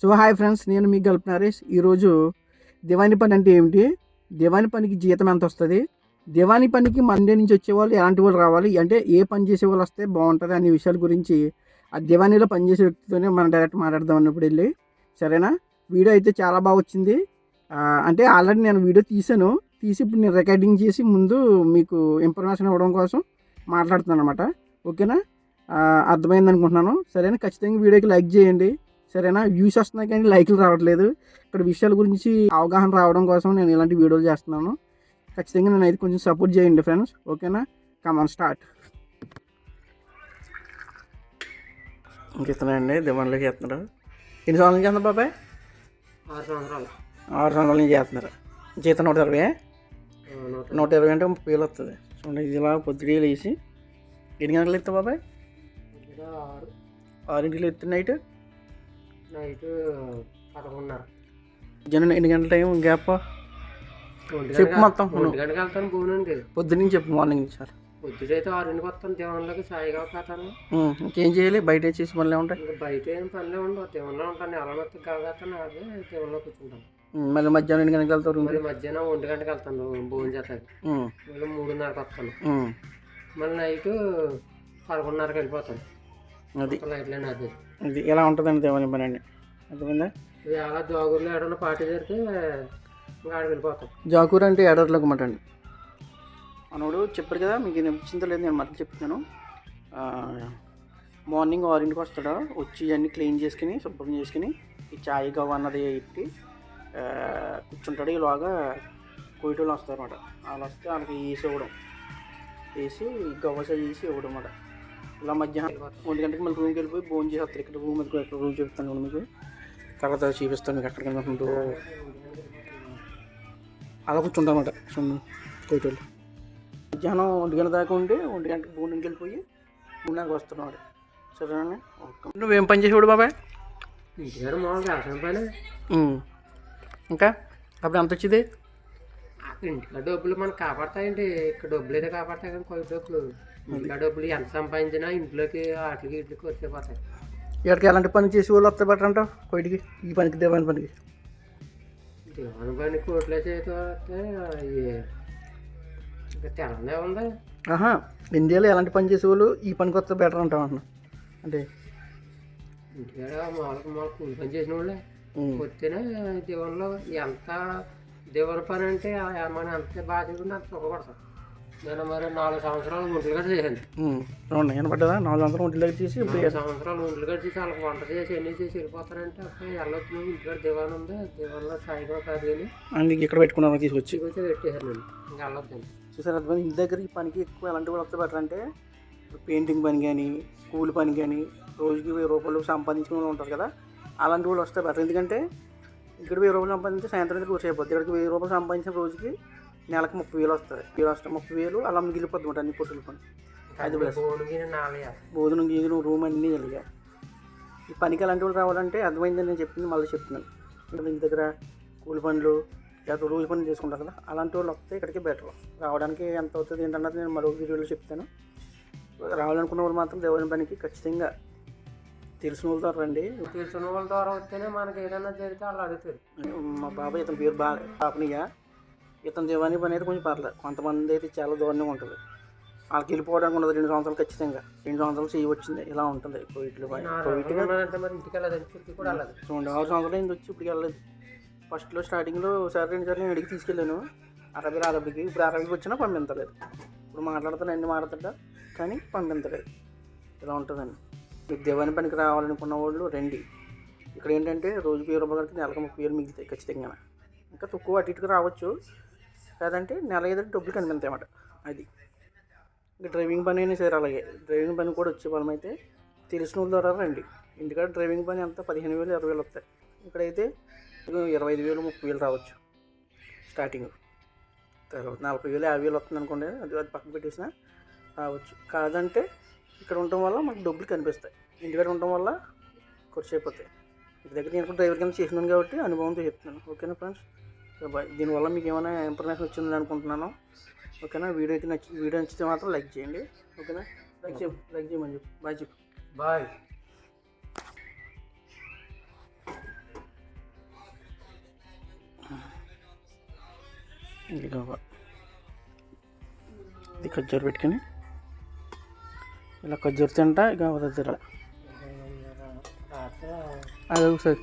So hi friends నేను మీకు Gulf ఈరోజు దివాని పని అంటే ఏమిటి? దివాని పనికి జీతం ఎంత వస్తుంది? దివాని పనికి మండే నుంచి వచ్చేవాళ్ళు ఎలాంటి వాళ్ళు రావాలి? అంటే ఏ పని చేసే వాళ్ళు వస్తే బాగుంటుంది అనే విషయాల గురించి ఆ దివానీలో పనిచేసే వ్యక్తితోనే మనం డైరెక్ట్ మాట్లాడదాం అన్నప్పుడు వెళ్ళి. సరేనా? వీడియో అయితే చాలా బాగా వచ్చింది. అంటే ఆల్రెడీ నేను వీడియో తీసాను తీసి ఇప్పుడు నేను రికార్డింగ్ చేసి ముందు మీకు ఇన్ఫర్మేషన్ ఇవ్వడం కోసం మాట్లాడుతున్నాను అనమాట ఓకేనా? అర్థమైంది అనుకుంటున్నాను. సరేనా? ఖచ్చితంగా వీడియోకి లైక్ చేయండి. సరేనా? వ్యూస్ వస్తున్నాయి కానీ లైక్లు రావట్లేదు. ఇక్కడ విషయాల గురించి అవగాహన రావడం కోసం నేను ఇలాంటి వీడియోలు చేస్తున్నాను. ఖచ్చితంగా నేను అయితే కొంచెం సపోర్ట్ చేయండి ఫ్రెండ్స్ ఓకేనా? కమాన్ స్టార్ట్ ఇంకెత్తున్నాయండి దివాన్లోకి చేస్తున్నారు ఎన్ని సంవత్సరాల నుంచి చేస్తున్నారు బాబాయ్? ఆరు సంవత్సరాలు. ఆరు సంవత్సరాల నుంచి చేస్తున్నారు జీతం నూట ఇరవై. నూట ఇరవై అంటే వేలు వస్తుంది. చూడండి ఇది ఇలా పొద్దుగా వేసి ఎన్ని గంటలు ఎత్తా బాబాయ్? ఆరింటికి ఎత్తి నైట్? నైట్ పదకొండున్నర. జనం ఎన్ని గంటల టైం గ్యాప్? చెప్పు మొత్తం. ఒంటి గంటకి వెళ్తాను భూమికి పొద్దున్న చెప్పు మార్నింగ్ సార్. పొద్దుటైతే ఆరింటికి వస్తాను. దేవంలోకి సాయిగా పోతాను. ఇంకేం చేయాలి? బయట చేసి పనులు ఉంటాయి ఇంకా బయట ఏం పనిలే ఉండవు. దేవంలో ఉంటాను. నెల మొత్తం గలగతాను అదే దేవంలో కూర్చుంటాను. మళ్ళీ మధ్యాహ్నం ఎన్ని గంటలకు వెళ్తారు మళ్ళీ మధ్యాహ్నం ఒంటి గంటకి వెళ్తాను భోజనం చేస్తాను మళ్ళీ మూడున్నరకు వస్తాను. మళ్ళీ నైట్ పదకొండున్నరకి వెళ్ళిపోతాను. అది. ఇది ఎలా ఉంటుందండి దేవాలయం పని అండి? అర్థమైందా? ఇది అలా జోగుల్లో ఏడన్నా పార్టీ జరిగితే ఆడికి వెళ్ళిపోతాం. జాకూర్ అంటే ఏడాదిలోకి మాట అండి. మనోడు చెప్పారు కదా మీకు నచ్చిందో లేదు నేను మళ్ళీ చెప్తున్నాను. ఆ, మార్నింగ్ ఆరింటికి వస్తాడు? వచ్చి అన్నీ క్లీన్ చేసుకుని శుభ్రం చేసుకుని ఈ చాయ్ గవ్వ అన్నది ఎట్టి కూర్చుంటాడు. ఈలోగా కోయిటోళ్ళు వస్తారు అనమాట వాళ్ళు వస్తే వాళ్ళకి వేసి ఇవ్వడం. వేసి గవ్వ సై వేసి ఇవ్వడం అన్నమాట. ఇలా మధ్యాహ్నం ఒంటి గంటకి మళ్ళీ రూమ్కి వెళ్ళిపోయి భోజనం చేసి వస్తారు ఇక్కడ రూమ్ ఇక్కడ రూమ్ చెప్తాను కూడా మీకు. తర్వాత చూపిస్తాను మీకు అక్కడికి వెళ్ళినప్పుడు అలా కూర్చుంటాం అన్నమాట. సున్ను కోయిటోళ్ళు మధ్యాహ్నం ఒంటి గంట దాకా ఉండి ఒంటి గంటకి భూమికి వెళ్ళిపోయి మూడున్నరకు వస్తున్నాడు సరేనా? నువ్వేం పని చేసేవాడు బాబాయ్. ఇంకా? అప్పుడు ఎంత వచ్చింది? ఇంటికాడ డబ్బులు మనకు కాపాడతాయండి. ఇక్కడ డబ్బులు అయితే కాపాడతాయి కానీ కొద్ది డబ్బులు. ఇంటికాడ డబ్బులు ఎంత సంపాదించినా ఇంట్లోకి వాటికి వీటికి వచ్చేపోతాయి ఇక్కడికి ఎలాంటి పని చేసే వాళ్ళు వస్తే బెటర్ అంటావు? కోయిటికి ఈ పనికి దేవాని పనికి? దేవన పని కోట్లు ఇంకా తెలంగాణ ఉంది ఆహా ఇండియాలో ఎలాంటి పని చేసే వాళ్ళు ఈ పనికి వస్తే బెటర్ అంటావు అంటున్నా. అంటే? ఇంటికాడ మామూలుగా మామూలు కూలి పని చేసిన వాళ్ళే. వస్తేనే దేవుల్లో ఎంత దేవుని పని అంటే మనం ఎంత బాగా చేసుకుంటే అంత సుఖపడతాం నేను మరి నాలుగు సంవత్సరాలు ఒంట్లు గడ్డ చేశాను. చూడండి వినపడ్డదా నాలుగు వందలు ఒంటి దగ్గర చేసి ఇప్పుడు సంవత్సరాలు ఒంట్లు గడ్డ చేసి వాళ్ళకి వంట చేసి అన్నీ చేసి వెళ్ళిపోతారంటే అప్పుడు వెళ్ళొచ్చు ఇంటికాడ దివాన్ ఉంది. దివాన్లో సాయిగా కాదు కానీ అందుకే ఇక్కడ పెట్టుకున్నాను తీసుకొచ్చి. వచ్చి పెట్టేశారు నేను ఇంకా వెళ్ళొద్దండి. చూసారు అర్థం ఇంటి దగ్గర ఈ పనికి ఎక్కువ ఎలాంటి వాళ్ళు వస్తే బెటర్ అంటే పెయింటింగ్ పని కానీ కూలి పని కానీ రోజుకి వెయ్యి రూపాయలు సంపాదించుకునే ఉంటారు కదా అలాంటి వాళ్ళు వస్తే బెటర్ ఎందుకంటే ఇక్కడ వెయ్యి రూపాయలు సంపాదించి సాయంత్రం దగ్గర కూర్చో అయిపోద్ది. ఇక్కడికి వెయ్యి రూపాయలు సంపాదించిన రోజుకి నెలకు ముప్పై వేలు వస్తుంది. వేలు వస్తాయి ముప్పై వేలు అలా మిగిలిపోద్ది అనమాట అన్ని పురుషుల పని అది భోజనం గీజనం రూమ్ అన్నీ జరిగా ఈ పనికి ఎలాంటి వాళ్ళు రావాలంటే అర్థమైందని నేను చెప్పింది మళ్ళీ చెప్తున్నాను. ఇంటి దగ్గర కూలి పనులు లేకపోతే రోజు పనులు చేసుకుంటారు కదా అలాంటి వాళ్ళు వస్తే ఇక్కడికి బెటర్ రావడానికి ఎంత అవుతుంది ఏంటన్నది నేను మరో వీడియోలో చెప్తాను. రావాలనుకున్న వాళ్ళు మాత్రం దేవుని పనికి ఖచ్చితంగా తెలిసిన వాళ్ళతో రండి. తెలిసిన వాళ్ళ ద్వారా వస్తేనే మనకి ఏదైనా జరిగితే వాళ్ళు అడుగుతారు. మా బాబాయ్ ఇతని పేరు బాగా పాపనియ. ఇతని దేవాని పని అయితే కొంచెం పర్లేదు కొంతమంది అయితే చాలా దూరంగా ఉంటుంది. వాళ్ళకి వెళ్ళిపోవడానికి ఉండదు రెండు సంవత్సరాలు ఖచ్చితంగా. రెండు సంవత్సరాలు చేయి వచ్చింది ఇలా ఉంటుంది. కోవిడ్లో చూడండి ఆరు సంవత్సరాలు అయింది వచ్చి ఇప్పుడు వెళ్ళలేదు. ఫస్ట్లో స్టార్టింగ్లో సరే రెండు సార్లు నేను అడిగి తీసుకెళ్ళాను. అరబీ అరబీకి ఇప్పుడు అరబీకి వచ్చినా పంపించలేదు. ఇప్పుడు మాట్లాడుతాను అన్ని మాట్లాడతా కానీ పంపించలేదు. ఇలా ఉంటుందండి మీరు దేవాని పనికి రావాలనుకున్న వాళ్ళు రండి. ఇక్కడ ఏంటంటే రోజుకి వెయ్యి రూపాయలకి నెలకు ముప్పై వేలు మిగులుతాయి ఖచ్చితంగా ఇంకా తక్కువ అటు ఇటుకు రావచ్చు. కాదంటే నెల ఏదో డబ్బులు కనిపిస్తాయి అన్నమాట అది. ఇంకా డ్రైవింగ్ పని అయినా సరే అలాగే. డ్రైవింగ్ పని కూడా వచ్చే వాళ్ళం అయితే తెలిసిన వాళ్ళ ద్వారా రండి. ఎందుకంటే డ్రైవింగ్ పని అంతా పదిహేను వేలు ఇరవై వేలు వస్తాయి. ఇక్కడైతే ఇరవై ఐదు వేలు ముప్పై వేలు రావచ్చు. స్టార్టింగ్. తర్వాత నలభై వేలు యాభై వేలు వస్తుంది అనుకోండి అది అది పక్కన పెట్టేసిన రావచ్చు. కాదంటే ఇక్కడ ఉండటం వల్ల మనకు డబ్బులు కనిపిస్తాయి. ఇంటి దగ్గర ఉండటం వల్ల ఖర్చు అయిపోతాయి. ఇది దగ్గర నేను డ్రైవర్ కింద చేసినాను కాబట్టి అనుభవంతో చెప్తున్నాను. ఓకేనా ఫ్రెండ్స్? బాయ్ దీనివల్ల మీకు ఏమైనా ఇన్ఫర్మేషన్ వచ్చిందని అనుకుంటున్నాను. ఓకేనా? వీడియోకి నచ్చి వీడియో నచ్చితే మాత్రం లైక్ చేయండి. ఓకేనా? లైక్ చేయ లైక్ చేయమని చెప్పు. బాయ్ చెప్పు. బాయ్. ఇది కావాలి. ఇది ఖర్చు పెట్టుకుని ఇలా ఖర్జూర తింటా ఇక ఇలా రాత్రి అది ఒకసారి.